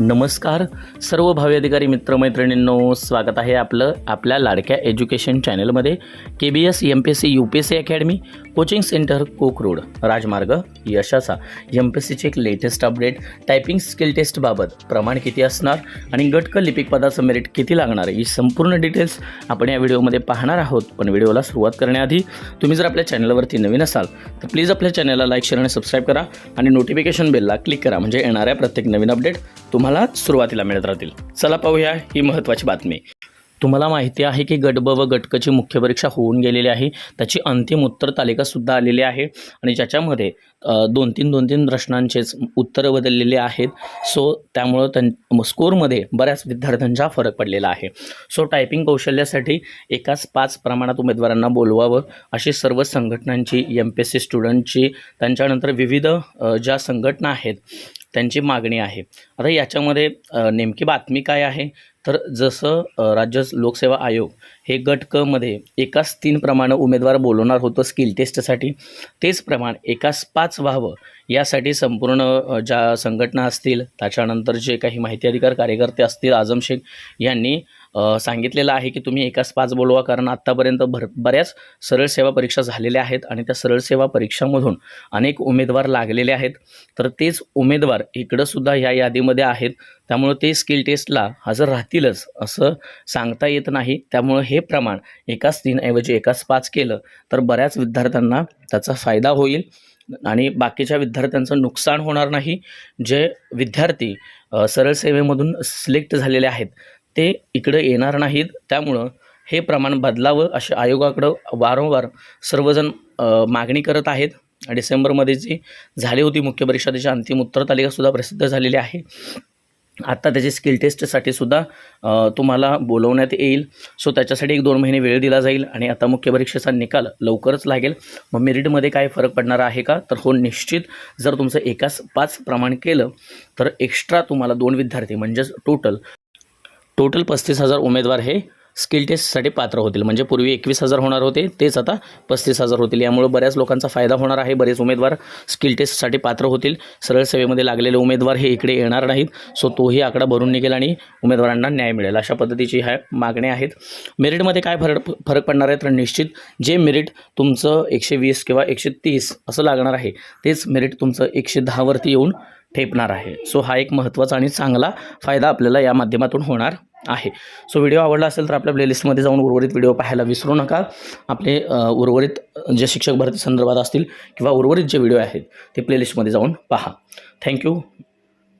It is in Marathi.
नमस्कार. सर्व भावी अधिकारी मित्रमैत्रिणींनो स्वागत आहे आपलं आपल्या लाडक्या एज्युकेशन चॅनलमध्ये K B S M P S C U P S C academy coaching centre कोक रोड राजमार्ग यशाचा. एम पी एस सीचे एक लेटेस्ट अपडेट टायपिंग स्किल टेस्टबाबत प्रमाण किती असणार आणि गटक लिपिक पदाचं मेरिट किती लागणार ही संपूर्ण डिटेल्स आपण या व्हिडिओमध्ये पाहणार आहोत. पण व्हिडिओला सुरुवात करण्याआधी तुम्ही जर आपल्या चॅनलवरती नवीन असाल तर प्लीज आपल्या चॅनलला लाईक शेअर आणि सबस्क्राईब करा आणि नोटिफिकेशन बेलला क्लिक करा. म्हणजे येणाऱ्या प्रत्येक नवीन अपडेट तुम्हाला सुरुवातीला मिळत राहतील. चला पाहूया ही महत्त्वाची बातमी. तुम्हाला माहिती आहे की गट ब व गटकची मुख्य परीक्षा होऊन गेलेली आहे. त्याची अंतिम उत्तर तालिकासुद्धा आलेली आहे आणि ज्याच्यामध्ये दोन तीन दोन तीन प्रश्नांचेच उत्तरं बदललेले आहेत. सो त्यामुळं त्यां स्कोरमध्ये बऱ्याच विद्यार्थ्यांचा फरक पडलेला आहे. सो टायपिंग कौशल्यासाठी एकाच पाच प्रमाणात उमेदवारांना बोलवावं अशी सर्व संघटनांची एम पी एस सी स्टुडंटची त्यांच्यानंतर विविध ज्या संघटना आहेत त्यांची मागणी आहे. आता याच्यामध्ये नेमकी बातमी काय आहे? तर जसं राज्य लोकसेवा आयोग हे गट क मध्ये एकाच तीन प्रमाणे उमेदवार बोलवणार होतं स्किल टेस्टसाठी. तेच प्रमाण एकाच पाच व्हावं यासाठी संपूर्ण ज्या संघटना असतील त्याच्यानंतर जे काही माहिती अधिकार कार्यकर्ते असतील आझम शेख यांनी सांगितलेलं आहे की तुम्ही एकाच पाच बोलवा कारण आत्तापर्यंत भर बऱ्याच सरळ सेवा परीक्षा झालेल्या आहेत आणि त्या सरळ सेवा परीक्षामधून अनेक उमेदवार लागलेले आहेत. तर तेच उमेदवार इकडंसुद्धा ह्या यादीमध्ये आहेत. त्यामुळं ते स्किल टेस्टला हजर राहतीलच असं सांगता येत नाही. त्यामुळं हे प्रमाण एकाच तीनऐवजी एकाच पाच केलं तर बऱ्याच विद्यार्थ्यांना त्याचा फायदा होईल. आणि बाकीच्या विद्यार्थ्यांचं नुकसान होणार नाही. जे विद्यार्थी सरळ सेवेमधून सिलेक्ट झालेले आहेत ते इकडं येणार नाहीत. त्यामुळं हे प्रमाण बदलावं असे आयोगाकडं वारंवार सर्वजण मागणी करत आहेत. डिसेंबरमध्ये जी झाली होती मुख्य परीक्षा त्याची अंतिम उत्तर तालिकासुद्धा प्रसिद्ध झालेली आहे. आत्ता त्याची स्किल टेस्टसाठी सुद्धा तुम्हाला बोलवण्यात येईल. सो त्याच्यासाठी एक दोन महिने वेळ दिला जाईल आणि आता मुख्य परीक्षेचा निकाल लवकरच लागेल. मग मेरिटमध्ये काय फरक पडणार आहे का? तर हो निश्चित जर तुमचं एकाच पाच प्रमाण केलं तर एक्स्ट्रा तुम्हाला दोन विद्यार्थी म्हणजेच टोटल टोटल पस्तीस हजार उमेदवार हे स्किल टेस्टसाठी पात्र होतील. म्हणजे पूर्वी एकवीस हजार होणार होते तेच आता पस्तीस हजार होतील. यामुळे बऱ्याच लोकांचा फायदा होणार आहे. बरेच उमेदवार स्किल टेस्टसाठी पात्र होतील. सरळ सेवेमध्ये लागलेले उमेदवार हे इकडे येणार नाहीत. सो तोही आकडा भरून निघेल आणि उमेदवारांना न्याय मिळेल. अशा पद्धतीची ह्या मागण्या आहेत. मेरिटमध्ये काय फरक फरक पडणार आहे तर निश्चित जे मेरिट तुमचं एकशे वीस किंवा एकशे तीस असं लागणार आहे तेच मेरिट तुमचं एकशे दहावरती येऊन ठेपणार आहे. सो हा एक महत्त्वाचा आणि चांगला फायदा आपल्याला या माध्यमातून होणार आहे. सो व्हिडिओ आवडला असेल तर आपल्या प्लेलिस्टमध्ये जाऊन उर्वरित व्हिडिओ पाहायला विसरू नका. आपले उर्वरित जे शिक्षक भरती संदर्भात असतील किंवा उर्वरित जे व्हिडिओ आहेत ते प्लेलिस्टमध्ये जाऊन पहा. थँक्यू